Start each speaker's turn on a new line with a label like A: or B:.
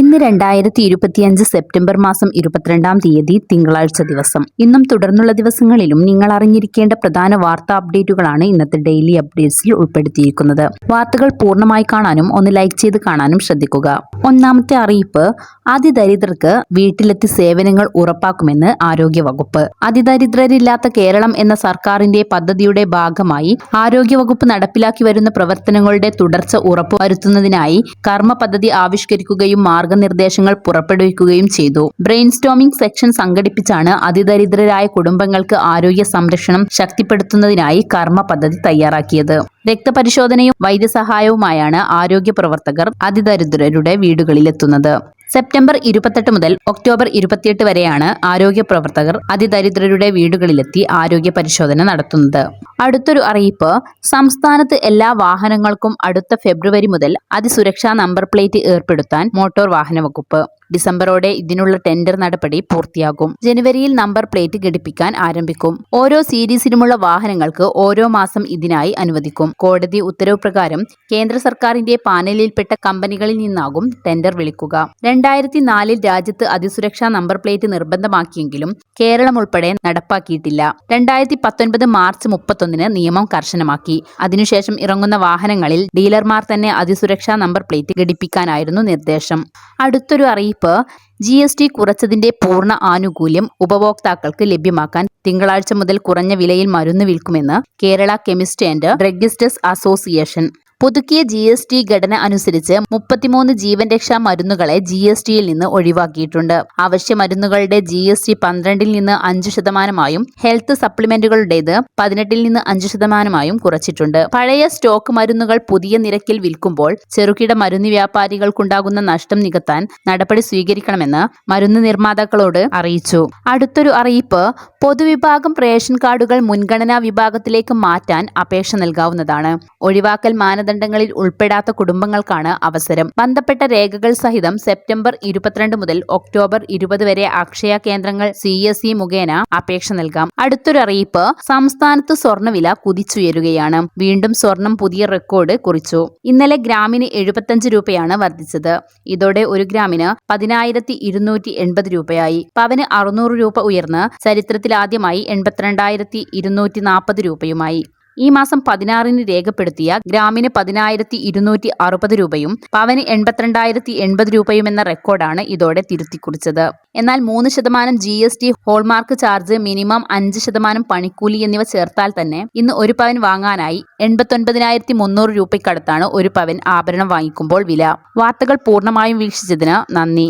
A: ഇന്ന് രണ്ടായിരത്തി ഇരുപത്തിയഞ്ച് സെപ്റ്റംബർ മാസം ഇരുപത്തിരണ്ടാം തീയതി തിങ്കളാഴ്ച ദിവസം. ഇന്നും തുടർന്നുള്ള ദിവസങ്ങളിലും നിങ്ങൾ അറിഞ്ഞിരിക്കേണ്ട പ്രധാന വാർത്താ അപ്ഡേറ്റുകളാണ് ഇന്നത്തെ ഡെയിലി അപ്ഡേറ്റ്സിൽ ഉൾപ്പെടുത്തിയിരിക്കുന്നത്. വാർത്തകൾ പൂർണമായി കാണാനും ഒന്ന് ലൈക്ക് ചെയ്ത് കാണാനും ശ്രദ്ധിക്കുക. ഒന്നാമത്തെ അറിയിപ്പ് അതിദരിദ്രർക്ക് വീട്ടിലെത്തി സേവനങ്ങൾ ഉറപ്പാക്കുമെന്ന് ആരോഗ്യവകുപ്പ്. അതിദരിദ്രരില്ലാത്ത കേരളം എന്ന സർക്കാരിന്റെ പദ്ധതിയുടെ ഭാഗമായി ആരോഗ്യവകുപ്പ് നടപ്പിലാക്കി വരുന്ന പ്രവർത്തനങ്ങളുടെ തുടർച്ച ഉറപ്പുവരുത്തുന്നതിനായി കർമ്മ പദ്ധതി ആവിഷ്കരിക്കുകയും മാർഗനിർദ്ദേശങ്ങൾ പുറപ്പെടുവിക്കുകയും ചെയ്തു. ബ്രെയിൻ സ്റ്റോമിംഗ് സെക്ഷൻ സംഘടിപ്പിച്ചാണ് അതിദരിദ്രരായ കുടുംബങ്ങൾക്ക് ആരോഗ്യ സംരക്ഷണം ശക്തിപ്പെടുത്തുന്നതിനായി കർമ്മ പദ്ധതി തയ്യാറാക്കിയത്. രക്തപരിശോധനയും വൈദ്യസഹായവുമായാണ് ആരോഗ്യ പ്രവർത്തകർ അതിദരിദ്രരുടെ വീടുകളിലെത്തുന്നത്. സെപ്റ്റംബർ ഇരുപത്തെട്ട് മുതൽ ഒക്ടോബർ ഇരുപത്തിയെട്ട് വരെയാണ് ആരോഗ്യ പ്രവർത്തകർ അതിദരിദ്രരുടെ വീടുകളിലെത്തി ആരോഗ്യ പരിശോധന നടത്തുന്നത്. അടുത്തൊരു അറിയിപ്പ് സംസ്ഥാനത്ത് എല്ലാ വാഹനങ്ങൾക്കും അടുത്ത ഫെബ്രുവരി മുതൽ അതിസുരക്ഷാ നമ്പർ പ്ലേറ്റ് ഏർപ്പെടുത്താൻ മോട്ടോർ വാഹന വകുപ്പ്. ഡിസംബറോടെ ഇതിനുള്ള ടെൻഡർ നടപടി പൂർത്തിയാകും. ജനുവരിയിൽ നമ്പർ പ്ലേറ്റ് ഘടിപ്പിക്കാൻ ആരംഭിക്കും. ഓരോ സീരീസിനുമുള്ള വാഹനങ്ങൾക്ക് ഓരോ മാസം ഇതിനായി അനുവദിക്കും. കോടതി ഉത്തരവ് പ്രകാരം കേന്ദ്ര സർക്കാരിന്റെ പാനലിൽപ്പെട്ട കമ്പനികളിൽ നിന്നാകും ടെൻഡർ വിളിക്കുക. രണ്ടായിരത്തി നാലിൽ രാജ്യത്ത് അതിസുരക്ഷാ നമ്പർ പ്ലേറ്റ് നിർബന്ധമാക്കിയെങ്കിലും കേരളം ഉൾപ്പെടെ നടപ്പാക്കിയിട്ടില്ല. രണ്ടായിരത്തി പത്തൊൻപത് മാർച്ച് മുപ്പത്തൊന്നിന് നിയമം കർശനമാക്കി. അതിനുശേഷം ഇറങ്ങുന്ന വാഹനങ്ങളിൽ ഡീലർമാർ തന്നെ അതിസുരക്ഷാ നമ്പർ പ്ലേറ്റ് ഘടിപ്പിക്കാനായിരുന്നു നിർദ്ദേശം. അടുത്തൊരു അറിയിപ്പ് ജി എസ് ടി കുറച്ചതിന്റെ പൂർണ ആനുകൂല്യം ഉപഭോക്താക്കൾക്ക് ലഭ്യമാക്കാൻ തിങ്കളാഴ്ച മുതൽ കുറഞ്ഞ വിലയിൽ മരുന്ന് വിൽക്കുമെന്ന് Kerala chemist and druggists association. പുതുക്കിയ ജി എസ് ടി ഘടന അനുസരിച്ച് മുപ്പത്തിമൂന്ന് ജീവൻ രക്ഷാ മരുന്നുകളെ ജി എസ് ടിയിൽ നിന്ന് ഒഴിവാക്കിയിട്ടുണ്ട്. അവശ്യ മരുന്നുകളുടെ ജി എസ് ടി പന്ത്രണ്ടിൽ നിന്ന് അഞ്ച് ശതമാനമായും ഹെൽത്ത് സപ്ലിമെന്റുകളുടേത് പതിനെട്ടിൽ നിന്ന് അഞ്ച് ശതമാനമായും കുറച്ചിട്ടുണ്ട്. പഴയ സ്റ്റോക്ക് മരുന്നുകൾ പുതിയ നിരക്കിൽ വിൽക്കുമ്പോൾ ചെറുകിട മരുന്ന് വ്യാപാരികൾക്കുണ്ടാകുന്ന നഷ്ടം നികത്താൻ നടപടി സ്വീകരിക്കണമെന്ന് മരുന്ന് നിർമ്മാതാക്കളോട് അറിയിച്ചു. അടുത്തൊരു അറിയിപ്പ് പൊതുവിഭാഗം റേഷൻ കാർഡുകൾ മുൻഗണനാ വിഭാഗത്തിലേക്ക് മാറ്റാൻ അപേക്ഷ നൽകാവുന്നതാണ്. ഒഴിവാക്കൽ മാനദണ്ഡങ്ങളിൽ ഉൾപ്പെടാത്ത കുടുംബങ്ങൾക്കാണ് അവസരം. ബന്ധപ്പെട്ട രേഖകൾ സഹിതം സെപ്റ്റംബർ ഇരുപത്തിരണ്ട് മുതൽ ഒക്ടോബർ ഇരുപത് വരെ അക്ഷയ കേന്ദ്രങ്ങൾ സി എസ് ഇ മുഖേന അപേക്ഷ നൽകാം. അടുത്തൊരു അറിയിപ്പ് സംസ്ഥാനത്ത് സ്വർണവില കുതിച്ചുയരുകയാണ്. വീണ്ടും സ്വർണം പുതിയ റെക്കോർഡ് കുറിച്ചു. ഇന്നലെ ഗ്രാമിന് എഴുപത്തഞ്ച് രൂപയാണ് വർദ്ധിച്ചത്. ഇതോടെ ഒരു ഗ്രാമിന് പതിനായിരത്തി ഇരുന്നൂറ്റി എൺപത് രൂപയായി. പവന് അറുന്നൂറ് രൂപ ഉയർന്ന് ചരിത്രത്തിലാദ്യമായി എൺപത്തിരണ്ടായിരത്തി ഇരുന്നൂറ്റി നാൽപ്പത് രൂപയുമായി. ഈ മാസം പതിനാറിന് രേഖപ്പെടുത്തിയ ഗ്രാമിന് പതിനായിരത്തി ഇരുന്നൂറ്റി അറുപത് രൂപയും പവന് എൺപത്തിരണ്ടായിരത്തി എൺപത് രൂപയും എന്ന റെക്കോർഡാണ് ഇതോടെ തിരുത്തിക്കുറിച്ചത്. എന്നാൽ മൂന്ന് ശതമാനം G S T hallmark charge minimum അഞ്ച് ശതമാനം പണിക്കൂലി എന്നിവ ചേർത്താൽ തന്നെ ഇന്ന് ഒരു പവൻ വാങ്ങാനായി എൺപത്തൊൻപതിനായിരത്തി മുന്നൂറ് രൂപയ്ക്കടുത്താണ് ഒരു പവൻ ആഭരണം വാങ്ങിക്കുമ്പോൾ വില. വാർത്തകൾ പൂർണമായും വീക്ഷിച്ചതിന് നന്ദി.